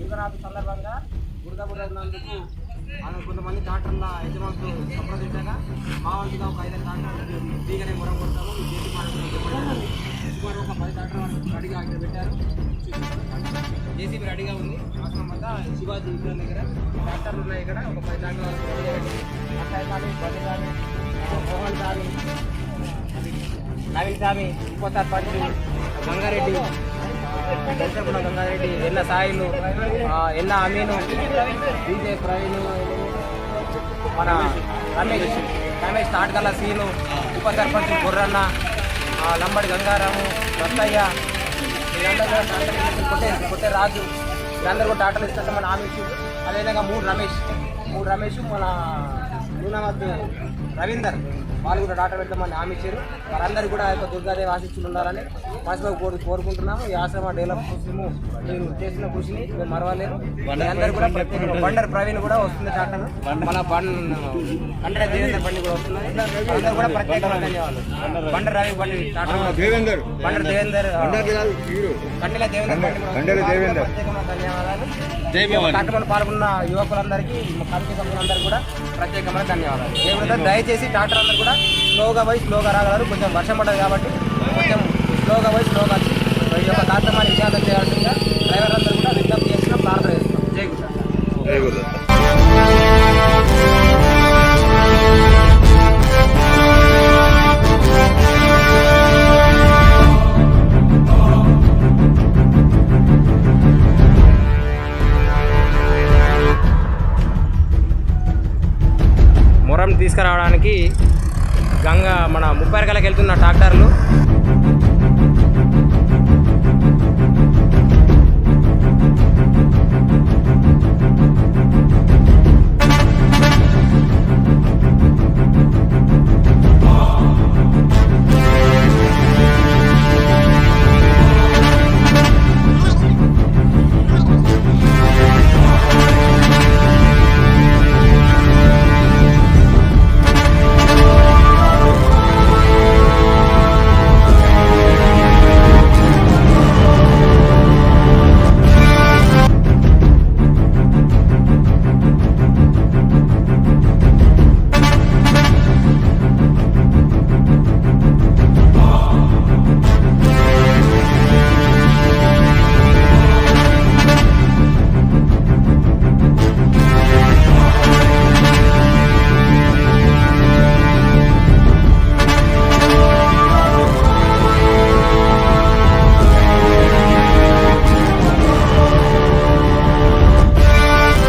యుగనాథ్ సందర్భంగా బురద బురద మనం కొంతమంది డాక్టర్ల యజమానులు సంప్రదించగా మా వంతుగా ఒక ఐదారు డాక్టర్లు ఫ్రీగానే మొరం కొడతాము మీ చేతి సుమారు ఒక పది డాక్టర్లు రెడీగా అక్కడ పెట్టారు. జేసీబీ రెడీగా ఉంది. ఆశ్రమం వద్ద శివాజీ విగ్రహం దగ్గర డాక్టర్లు ఉన్నాయి ఇక్కడ. ఒక పది డాక్టర్లు రెడీగా పెట్టి అక్కయ్య కానీ బలి కానీ మోహన్ కానీ నవీన్ స్వామి ఉప సర్పంచ్ గంగారెడ్డి దర్శకుల గంగారెడ్డి ఎల్ల సాయిలు ఎల్ల అమీను డీజే ప్రవీణ్ మన రమేష్ రమేష్ తాటగల్ల సీను ఉప సర్పంచ్ గుర్రన్న లంబడి గంగారాము దత్తయ్య వీళ్ళందరూ కొట్టే కొట్టే రాజు వీళ్ళందరూ కూడా ఆటలు ఇస్తామని హామీ ఇచ్చింది అదేవిధంగా మూడు రమేష్ మూడు రమేష్ మన నూనమద్దు రవీందర్. వాళ్ళు కూడా డాక్టర్ పెడతామని హామీ ఇచ్చారు. వారందరూ కూడా ఆ యొక్క దుర్గాదేవి ఆశిస్తులు ఉండాలని మనసులో కోరు కోరుకుంటున్నాము. ఈ ఆశ్రమ డెవలప్ కోసము మీరు చేసిన కృషిని మేము మరవలేరు అందరూ కూడా ప్రత్యేకంగా బండర్ ప్రవీణ్ కూడా వస్తుంది డాక్టర్ మన బండ్ కండ్ర దేవేందర్ బండి కూడా వస్తున్నది అందరూ కూడా ప్రత్యేకంగా ధన్యవాదాలు. బండర్ రవి బండి డాక్టర్ దేవేందర్ బండర్ దేవేందర్ కండిల దేవేందర్ వస్తుంది. ప్రత్యేకంగా ధన్యవాదాలు. కార్యక్రమంలో పాల్గొన్న యువకులందరికీ కమిటీ కూడా ప్రత్యేకమైన ధన్యవాదాలు. ఏమిటంటే దయచేసి ట్రాక్టర్ అందరూ కూడా స్లోగా పోయి స్లోగా రాగలరు. కొంచెం వర్షం పడ్డది కాబట్టి కొంచెం స్లోగా పోయి స్లోగా ఈ యొక్క కార్యక్రమాన్ని విజయవంతం చేయాల్సిందిగా డ్రైవర్ అందరూ కూడా విజ్ఞప్తి చేసిన ప్రార్థన చేస్తున్నాం. జై గురు జై గురు మొరం తీసుకురావడానికి గంగ మన ముప్పై రకాలకు వెళ్తున్న ట్రాక్టర్లు.